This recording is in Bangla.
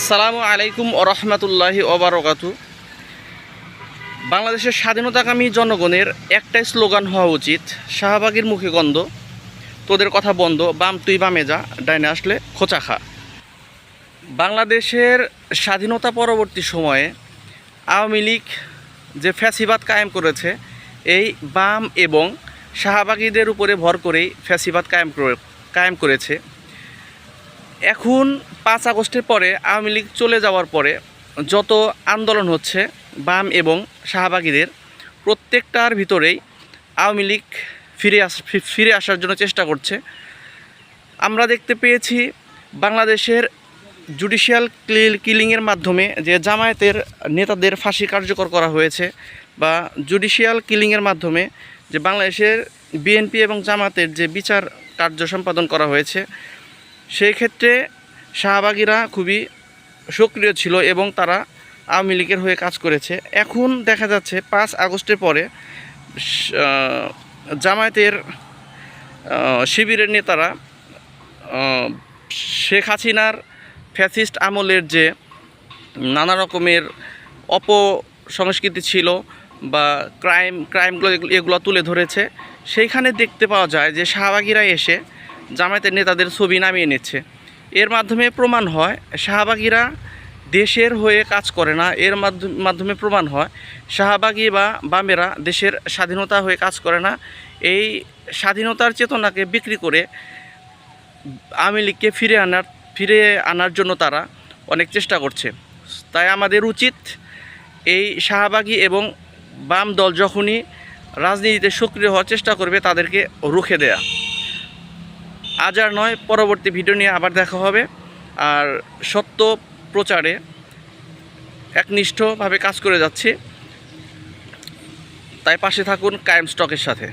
আসসালামু আলাইকুম ওরহমতুল্লাহি ওবরকাতু বাংলাদেশের স্বাধীনতাকামী জনগণের একটাই স্লোগান হওয়া উচিত, শাহবাগের মুখে গন্ধ, তোদের কথা বন্ধ, বাম তুই বামে যা, ডাইনে আসলে খোঁচা খা। বাংলাদেশের স্বাধীনতা পরবর্তী সময়ে আওয়ামী লীগ যে ফ্যাসিবাদ কায়েম করেছে, এই বাম এবং শাহবাগীদের উপরে ভর করেই ফ্যাসিবাদ কায়েম কায়েম করেছে। এখন পাঁচ আগস্টের পরে আওয়ামী লীগ চলে যাওয়ার পরে যত আন্দোলন হচ্ছে, বাম এবং শাহবাগীদের, প্রত্যেকটার ভিতরেই আওয়ামী লীগ ফিরে আস ফিরে আসার জন্য চেষ্টা করছে। আমরা দেখতে পেয়েছি বাংলাদেশের জুডিশিয়াল কিলিংয়ের মাধ্যমে যে জামায়াতের নেতাদের ফাঁসি কার্যকর করা হয়েছে বা জুডিশিয়াল কিলিংয়ের মাধ্যমে যে বাংলাদেশের বিএনপি এবং জামাতের যে বিচার কার্য সম্পাদন করা হয়েছে সেই ক্ষেত্রে শাহবাগীরা খুবই সক্রিয় ছিল এবং তারা আওয়ামী লীগের হয়ে কাজ করেছে। এখন দেখা যাচ্ছে পাঁচ আগস্টের পরে জামায়াতের শিবিরের নেতারা শেখ হাসিনার ফ্যাসিস্ট আমলের যে নানা রকমের অপসংস্কৃতি ছিল বা ক্রাইম, ক্রাইমগুলো এগুলো- তুলে ধরেছে, সেইখানে দেখতে পাওয়া যায় যে শাহবাগীরা এসে জামায়াতের নেতাদের ছবি নামিয়ে নিচ্ছে। এর মাধ্যমে প্রমাণ হয়, শাহবাগীরা দেশের হয়ে কাজ করে না। এর মাধ্যম- প্রমাণ হয়, শাহবাগী বা বামেরা দেশের স্বাধীনতা হয়ে কাজ করে না। এই স্বাধীনতার চেতনাকে বিক্রি করে আওয়ামী লীগকে ফিরে আনার ফিরে আনার জন্য তারা অনেক চেষ্টা করছে। তাই আমাদের উচিত এই শাহবাগী এবং বাম দল যখনই রাজনীতিতে সক্রিয় হওয়ার চেষ্টা করবে, তাদেরকে রুখে দেয়া। আজ আর নয়, পরবর্তী ভিডিও নিয়ে আবার দেখা হবে। আর সত্য প্রচারে একনিষ্ঠভাবে কাজ করে যাচ্ছি। তাই পাশে থাকুন কায়েম স্টকের সাথে।